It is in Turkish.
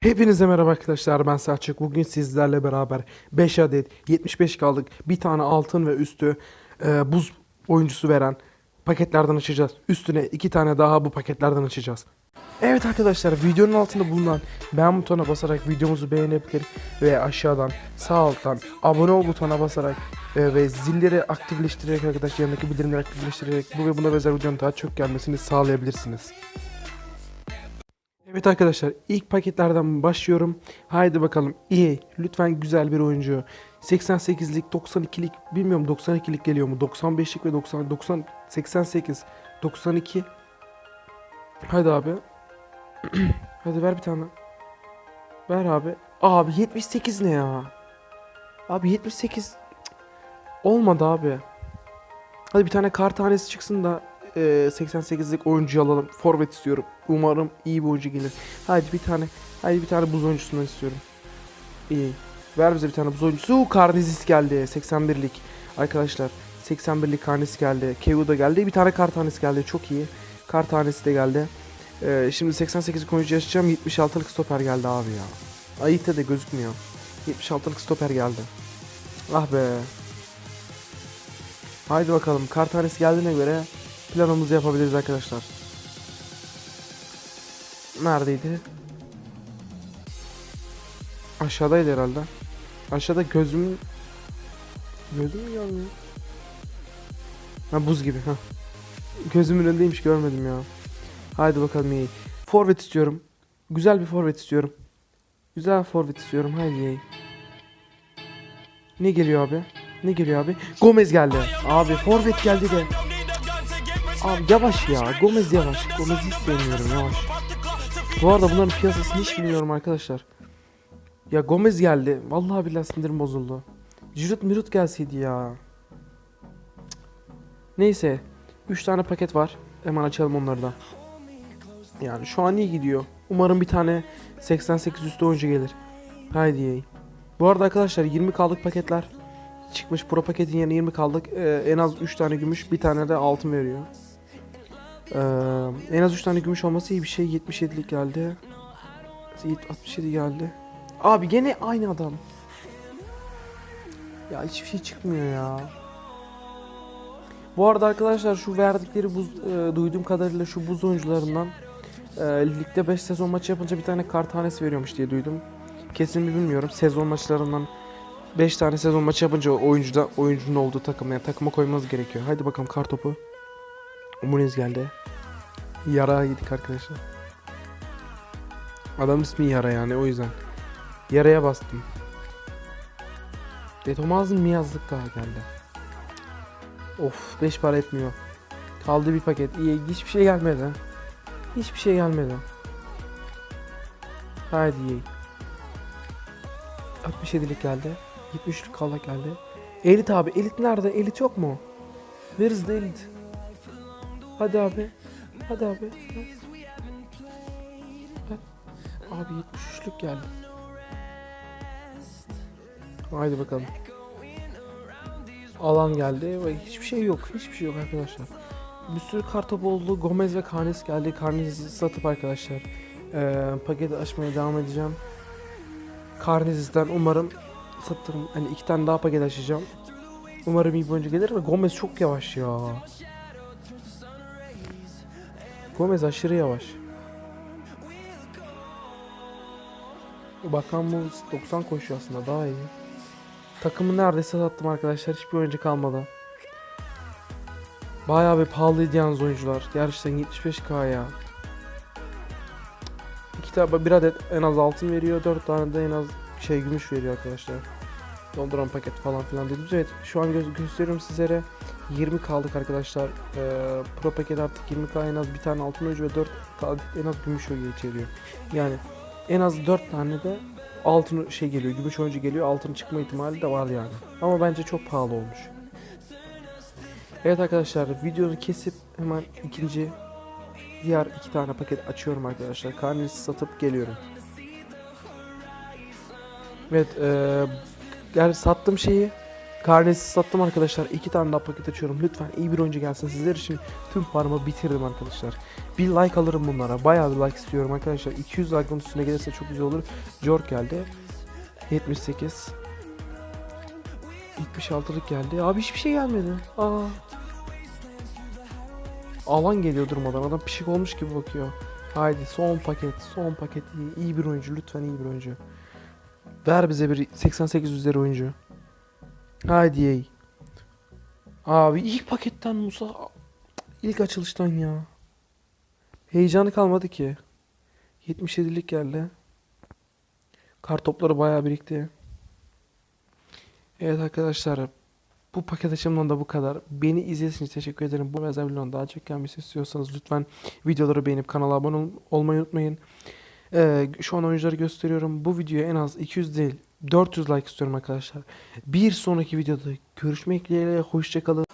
Hepinize merhaba arkadaşlar ben Selçuk. Bugün sizlerle beraber 5 adet 75 kaldık bir tane altın ve üstü e, buz oyuncusu veren paketlerden açacağız. Üstüne 2 tane daha bu paketlerden açacağız. Evet arkadaşlar videonun altında bulunan beğen butonuna basarak videomuzu beğenebilir ve aşağıdan sağ alttan abone ol butonuna basarak e, ve zilleri aktifleştirerek arkadaşlar yanındaki bildirimleri aktifleştirerek bu ve buna benzer videonun daha çok gelmesini sağlayabilirsiniz. Evet arkadaşlar ilk paketlerden başlıyorum. Haydi bakalım iyi lütfen güzel bir oyuncu. 88'lik 92'lik bilmiyorum 92'lik geliyor mu? 95'lik ve 90 90 88 92 Haydi abi. Hadi ver bir tane. Ver abi. Abi 78 ne ya? Abi 78 Cık. olmadı abi. Hadi bir tane kar tanesi çıksın da e, 88'lik oyuncu alalım. Forvet istiyorum. Umarım iyi bir oyuncu gelir. Haydi bir tane. Haydi bir tane buz oyuncusundan istiyorum. İyi. Ver bize bir tane buz oyuncusu. Karnizis geldi. 81'lik. Arkadaşlar 81'lik karnesi geldi. Kevu da geldi. Bir tane kar tanesi geldi. Çok iyi. Kar tanesi de geldi. Ee, şimdi 88'lik oyuncu açacağım. 76'lık stoper geldi abi ya. Ayıta de gözükmüyor. 76'lık stoper geldi. Ah be. Haydi bakalım. Kar tanesi geldiğine göre planımızı yapabiliriz arkadaşlar. Neredeydi? Aşağıdaydı herhalde. Aşağıda gözüm gözüm mü görmüyor? Ha buz gibi ha. Gözümün önündeymiş görmedim ya. Haydi bakalım iyi. Forvet istiyorum. Güzel bir forvet istiyorum. Güzel forvet istiyorum. Haydi iyi. Ne geliyor abi? Ne geliyor abi? Gomez geldi. Abi forvet geldi de. Abi yavaş ya. Gomez yavaş. Gomez'i hiç sevmiyorum yavaş. Bu arada bunların piyasasını hiç bilmiyorum arkadaşlar. Ya Gomez geldi. Vallahi billahi sinirim bozuldu. Jurut Mirut gelseydi ya. Neyse. 3 tane paket var. Hemen açalım onları da. Yani şu an iyi gidiyor. Umarım bir tane 88 üstü oyuncu gelir. Haydi yay. Bu arada arkadaşlar 20 kaldık paketler. Çıkmış pro paketin yerine 20 kaldık. Ee, en az 3 tane gümüş, bir tane de altın veriyor. Ee, en az 3 tane gümüş olması iyi bir şey. 77'lik geldi. 67 geldi. Abi gene aynı adam. Ya hiçbir şey çıkmıyor ya. Bu arada arkadaşlar şu verdikleri buz e, duyduğum kadarıyla şu buz oyuncularından e, ligde 5 sezon maçı yapınca bir tane kar tanesi veriyormuş diye duydum. Kesin mi bilmiyorum. Sezon maçlarından 5 tane sezon maçı yapınca oyuncuda oyuncunun olduğu takım yani takıma koymanız gerekiyor. Haydi bakalım kar topu. Muniz geldi. Yara yedik arkadaşlar. Adam ismi Yara yani o yüzden. Yaraya bastım. Detomaz'ın mi yazdık daha geldi. Of 5 para etmiyor. Kaldı bir paket. İyi hiçbir şey gelmedi. Hiçbir şey gelmedi. Haydi iyi. 67'lik geldi. 73'lük kallak geldi. Elit abi. Elit nerede? Elit yok mu? Where is the elit? Hadi abi. Hadi abi. Hadi. Abi 73'lük geldi. Haydi bakalım. Alan geldi ve hiçbir şey yok. Hiçbir şey yok arkadaşlar. Bir sürü kartopu oldu. Gomez ve Karnes geldi. Karnes'i satıp arkadaşlar eee paketi açmaya devam edeceğim. Karnes'den umarım satırım. Hani iki tane daha paket açacağım. Umarım iyi bir oyuncu gelir ve Gomez çok yavaş ya. Gomez aşırı yavaş. Bakan bu 90 koşuyor aslında daha iyi. Takımı neredeyse sattım arkadaşlar. Hiçbir oyuncu kalmadı. Bayağı bir pahalıydı yalnız oyuncular. Gerçekten 75k ya. İki tane bir adet en az altın veriyor. Dört tane de en az şey gümüş veriyor arkadaşlar. Dolduran paket falan filan dedim. Evet şu an gö- gösteriyorum sizlere. 20 kaldık arkadaşlar. Ee, pro paket artık 20k en az bir tane altın oyuncu ve 4 adet en az gümüş oyuncu içeriyor. Yani en az 4 tane de altın şey geliyor, gümüş oyuncu geliyor, altın çıkma ihtimali de var yani. Ama bence çok pahalı olmuş. Evet arkadaşlar videoyu kesip hemen ikinci diğer iki tane paket açıyorum arkadaşlar. Karnesi satıp geliyorum. Evet eee yani sattığım şeyi Karnesiz sattım arkadaşlar. iki tane daha paket açıyorum. Lütfen iyi bir oyuncu gelsin. Sizler için tüm paramı bitirdim arkadaşlar. Bir like alırım bunlara. Bayağı bir like istiyorum arkadaşlar. 200 like'ın üstüne gelirse çok güzel olur. Jork geldi. 78. 76'lık geldi. Abi hiçbir şey gelmedi. Aa. Alan geliyor durmadan. Adam pişik olmuş gibi bakıyor. Haydi son paket. Son paket iyi. İyi bir oyuncu. Lütfen iyi bir oyuncu. Ver bize bir 88 üzeri oyuncu. Haydi yey. Abi ilk paketten Musa ilk açılıştan ya. Heyecanı kalmadı ki. 77'lik geldi. Kart topları bayağı birikti. Evet arkadaşlar bu paket açımından da bu kadar. Beni izlediğiniz için teşekkür ederim. Bu videoların daha çok gelmesi istiyorsanız lütfen videoları beğenip kanala abone ol- olmayı unutmayın. Ee, şu an oyuncuları gösteriyorum. Bu videoya en az 200 değil 400 like istiyorum arkadaşlar. Bir sonraki videoda görüşmek dileğiyle hoşçakalın.